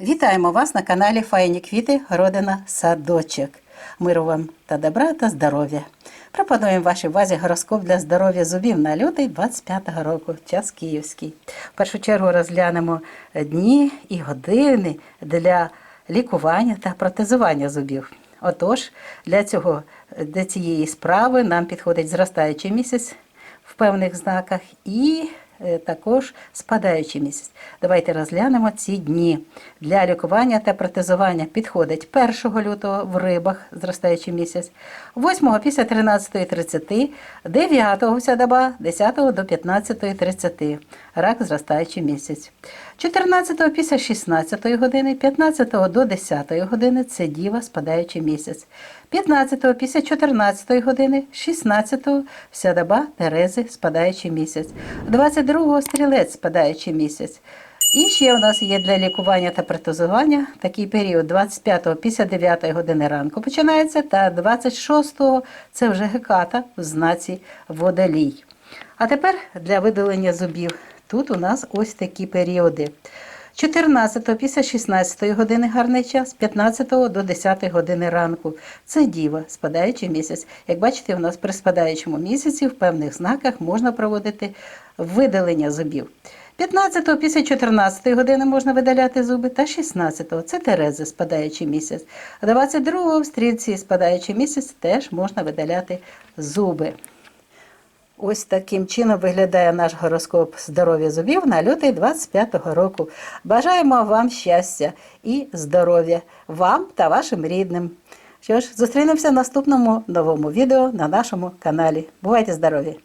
Вітаємо вас на каналі Файні квіти, Родина Садочок. Миру вам та добра та здоров'я. Пропонуємо вашій увазі гороскоп для здоров'я зубів на лютий 25-го року, час київський. В першу чергу розглянемо дні і години для лікування та протезування зубів. Отож, для цього для цієї справи нам підходить зростаючий місяць в певних знаках і також спадаючий місяць. Давайте розглянемо ці дні. Для лікування та протезування підходить 1 лютого в рибах, зростаючий місяць, 8 після 13.30, 9 вся доба, 10 до 15.30, рак, зростаючий місяць. 14 після 16 години, 15 до 10 години це діва, спадаючий місяць. 15 після 14 години, 16 вся доба Терези, спадаючий місяць. 22 стрілець, спадаючий місяць. І ще у нас є для лікування та протезування такий період 25 після 9 години ранку починається, та 26-го це вже геката в знаці водолій. А тепер для видалення зубів. Тут у нас ось такі періоди. 14 після 16 години гарний час, 15 до 10 години ранку. Це діва, спадаючий місяць. Як бачите, у нас при спадаючому місяці в певних знаках можна проводити видалення зубів. 15 після 14 години можна видаляти зуби, та 16 це Терези, спадаючий місяць. А 22 в стрільці спадаючий місяць теж можна видаляти зуби. Ось таким чином виглядає наш гороскоп здоров'я зубів на лютий 25-го року. Бажаємо вам щастя і здоров'я вам та вашим рідним. Що ж, зустрінемося в наступному новому відео на нашому каналі. Бувайте здорові!